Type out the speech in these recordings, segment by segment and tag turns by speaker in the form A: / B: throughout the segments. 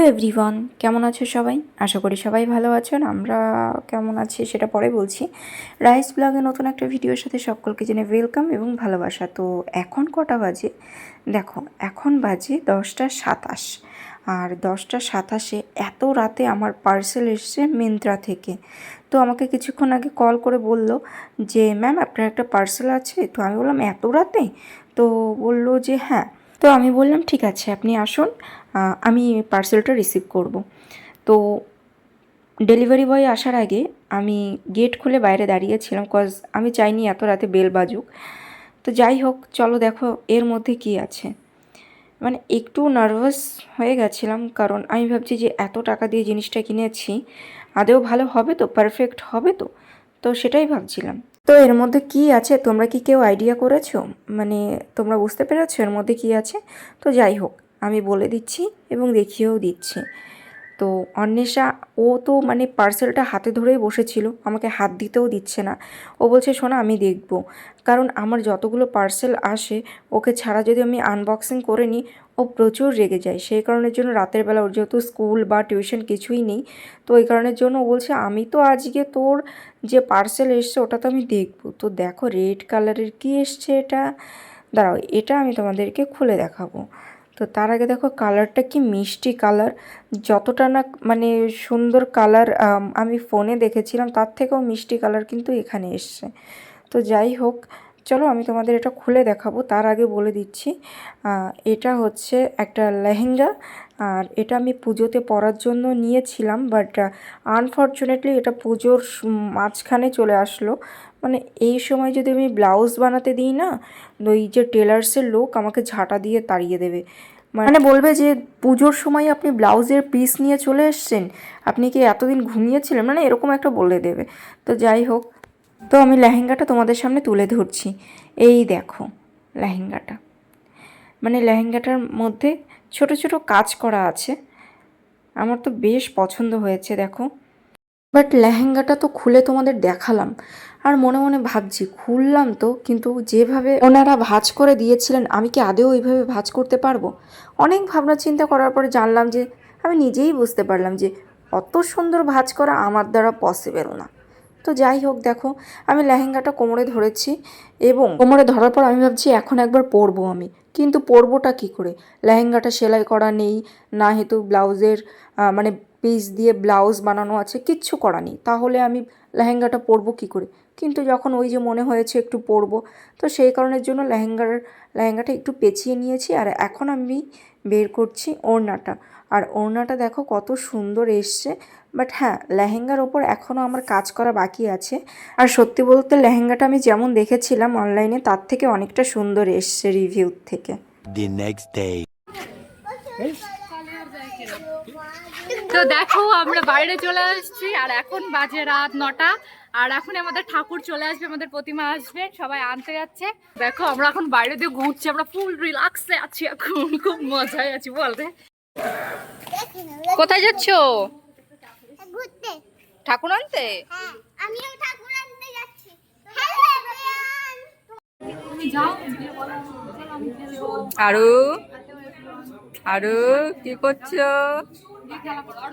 A: Hello everyone কেমন আছো সবাই? আশা করি সবাই ভালো আছেন। আমরা কেমন আছি সেটা পরে বলছি। রাইস ব্লগে নতুন একটা ভিডিওর সাথে সকলকে জেনে ওয়েলকাম এবং ভালোবাসা। তো এখন কটা বাজে? দেখো, এখন বাজে দশটা সাতাশ। আর দশটা সাতাশে এত রাতে আমার পার্সেল এসছে মিন্ত্রা থেকে। তো আমাকে কিছুক্ষণ আগে কল করে বলল যে ম্যাম আপনার একটা পার্সেল আছে? তো আমি বললাম, এত রাতে? তো বলল যে হ্যাঁ। তো আমি বললাম, ঠিক আছে, আপনি আসুন আমি পার্সেলটা রিসিভ করব। তো ডেলিভারি বয় আসার আগে আমি গেট খুলে বাইরে দাঁড়িয়েছিলাম কজ আমি চাইনি এত রাতে বেল বাজুক। তো যাই হোক, চলো দেখো এর মধ্যে কি আছে। মানে একটু নার্ভাস হয়ে গেছিলাম, কারণ আমি ভাবছি যে এত টাকা দিয়ে জিনিসটা কিনেছি, আদেও ভালো হবে তো পারফেক্ট হবে তো। তো সেটাই ভাবছিলাম। তো এর মধ্যে কি আছে? তোমরা কি কেউ আইডিয়া করেছ? মানে তোমরা বুঝতে পেরেছ এর মধ্যে কি আছে? তো যাই হোক, আমি বলে দিচ্ছি এবং দেখিয়েও দিচ্ছি। তো অন্বেষা, ও তো মানে পার্সেলটা হাতে ধরেই বসেছিল, আমাকে হাত দিতেও দিচ্ছে না। ও বলছে, শোনা, আমি দেখব। কারণ আমার যতগুলো পার্সেল আসে, ওকে ছাড়া যদি আমি আনবক্সিং করে নিই, ও প্রচুর রেগে যায়। সেই কারণের জন্য রাতের বেলা ওর যেহেতু স্কুল বা টিউশন কিছুই নেই, তো এই কারণের জন্য ও বলছে, আমি তো আজকে তোর যে পার্সেল এসছে, ওটা তো আমি দেখব। তো দেখো রেড কালারের কি এসছে এটা? দাঁড়াও, এটা আমি তোমাদেরকে খুলে দেখাবো। তো তার আগে দেখো কালারটা কি মিষ্টি কালার। যতটা না মানে সুন্দর কালার, আমি ফোনে দেখেছিলাম, তার থেকেও মিষ্টি কালার কিন্তু এখানে এসছে। তো যাই হোক চলো আমি তোমাদের এটা খুলে দেখাবো। তার আগে বলে দিচ্ছি এটা হচ্ছে একটা লেহেঙ্গা। আর এটা আমি পুজোতে পরার জন্য নিয়েছিলাম বাট আনফর্চুনেটলি এটা পুজোর মাঝখানে চলে আসলো। মানে এই সময় যদি আমি ব্লাউজ বানাতে দিই না ওই যে টেলার্সের লোক আমাকে ঝাঁটা দিয়ে তাড়িয়ে দেবে। মানে বলবে যে পুজোর সময় আপনি ব্লাউজের পিস নিয়ে চলে এসছেন, আপনি কি এতদিন ঘুমিয়েছিলেন? মানে এরকম একটা বলে দেবে। তো যাই হোক তো আমি লেহেঙ্গাটা তোমাদের সামনে তুলে ধরছি। এই দেখো লেহেঙ্গাটা। মানে লেহেঙ্গাটার মধ্যে ছোট ছোট কাজ করা আছে। আমার তো বেশ পছন্দ হয়েছে, দেখো। বাট লেহেঙ্গাটা তো খুলে তোমাদের দেখালাম। আর মনে মনে ভাবছি, খুললাম তো, কিন্তু যেভাবে ওনারা ভাজ করে দিয়েছিলেন, আমি কি আদেও ওইভাবে ভাজ করতে পারব? অনেক ভাবনা চিন্তা করার পরে জানলাম যে, আমি নিজেই বুঝতে পারলাম যে, অত সুন্দর ভাঁজ করা আমার দ্বারা পসিবল না। তো যাই হোক, দেখো, আমি লেহেঙ্গাটা কোমরে ধরেছি এবং কোমরে ধরার পর আমি ভাবছি, এখন একবার পরবো আমি। কিন্তু পরবোটা কি করে? লেহেঙ্গাটা সেলাই করা নেই, না হেতু ব্লাউজের মানে পিস দিয়ে ব্লাউজ বানানো আছে, কিচ্ছু করা নেই। তাহলে আমি লেহেঙ্গাটা পরবো কি করে? কিন্তু যখন ওই যে মনে হয়েছে একটু পরবো, তো সেই কারণের জন্য লেহেঙ্গার, লেহেঙ্গাটা একটু পেঁচিয়ে নিয়েছি আর এখন আমি বের করছি ওড়নাটা। আর ওড়নাটা দেখো কত সুন্দর এসছে বাট হ্যাঁ লেহেঙ্গার ওপর এখনও আমার কাজ করা বাকি আছে। আর সত্যি বলতে লেহেঙ্গাটা আমি যেমন দেখেছিলাম অনলাইনে তার থেকে অনেকটা সুন্দর এসছে রিভিউ থেকে।
B: The next day.
C: তো দেখো আমরা বাইরে চলে আসছি আর এখন বাজে রাত নটা। আর এখন আমাদের ঠাকুর চলে আসবে আমাদের প্রতিমা আসবে সবাই আনতে যাচ্ছে। দেখো আমরা এখন বাইরে দিয়ে ঘুরছি আমরা ফুল রিল্যাক্সে আছি এখন খুব মজায় আছি বলতে কোথায় যাচ্ছ?
D: ঘুরতে।
C: ঠাকুর আনতে?
D: হ্যাঁ আমিও ঠাকুর আনতে যাচ্ছি। হ্যালো এভরিওয়ান
C: আরু আরু কি করছ?
D: ঠাকুর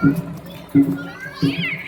B: Thank you.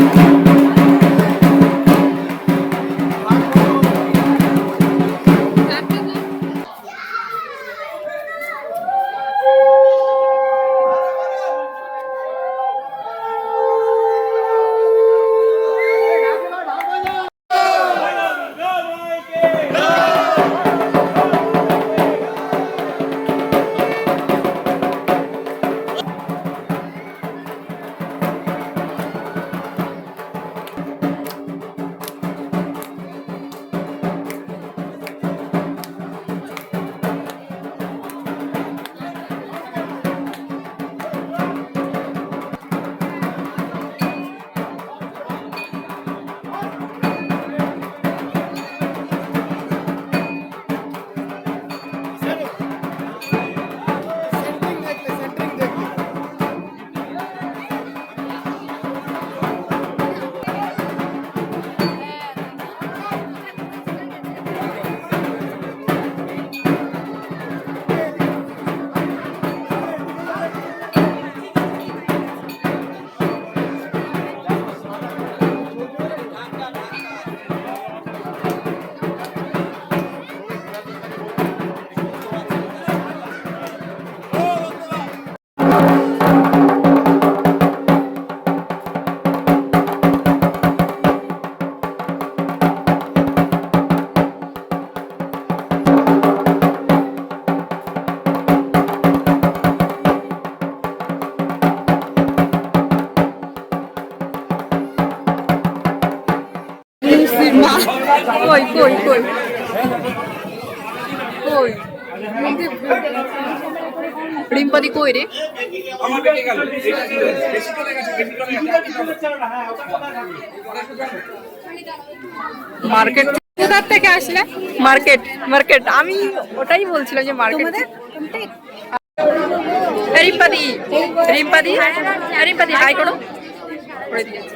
B: দেখো।
C: মা কই কই কই? কই? রিম্পাদি কই রে? মার্কেট কোথার থেকে আসলে? Market market. আমি ওটাই বলছিলাম যে মার্কেট। রিম্পাদি রিম্পাদি রিম্পাদি হাই করো। করে দিয়েছি।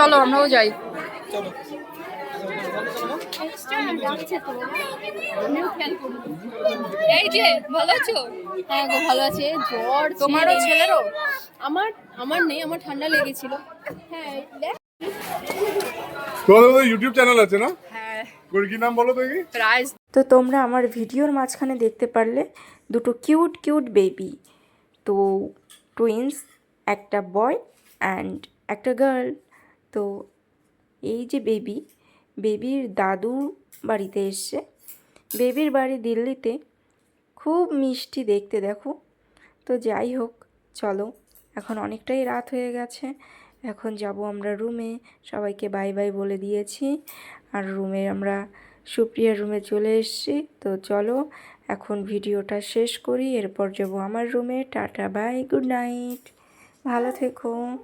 D: চলো
C: আমরাও যাই। এই যে ভালো আছো?
E: হ্যাঁ গো ভালো আছে। জ্বর
C: তোমারও
E: ছেলে-
C: ছেলেরও?
E: আমার আমার নেই আমার ঠান্ডা লেগেছিল। হ্যাঁ
B: তোমাদের ইউটিউব চ্যানেল আছে না?
C: হ্যাঁ।
B: ওর কি নাম বলো
C: প্রাইস
A: তো তোমরা আমার ভিডিওর মাঝখানে দেখতে পারলে দুটো কিউট কিউট বেবি তো টুইন্স একটা বয় অ্যান্ড একটা গার্ল তো এই যে বেবি, বেবির দাদু বাড়িতে এসছে। বেবির বাড়ি দিল্লিতে খুব মিষ্টি দেখতে দেখো। তো যাই হোক, চলো, এখন অনেকটাই রাত হয়ে গেছে। এখন যাব আমরা রুমে। সবাইকে বাই বাই বলে দিয়েছি। আর রুমে আমরা, সুপ্রিয়ার রুমে চলে এসেছি। তো চলো, এখন ভিডিওটা শেষ করি। এরপর যাব আমার রুমে। Tata, bye, good night. ভালো থেকো।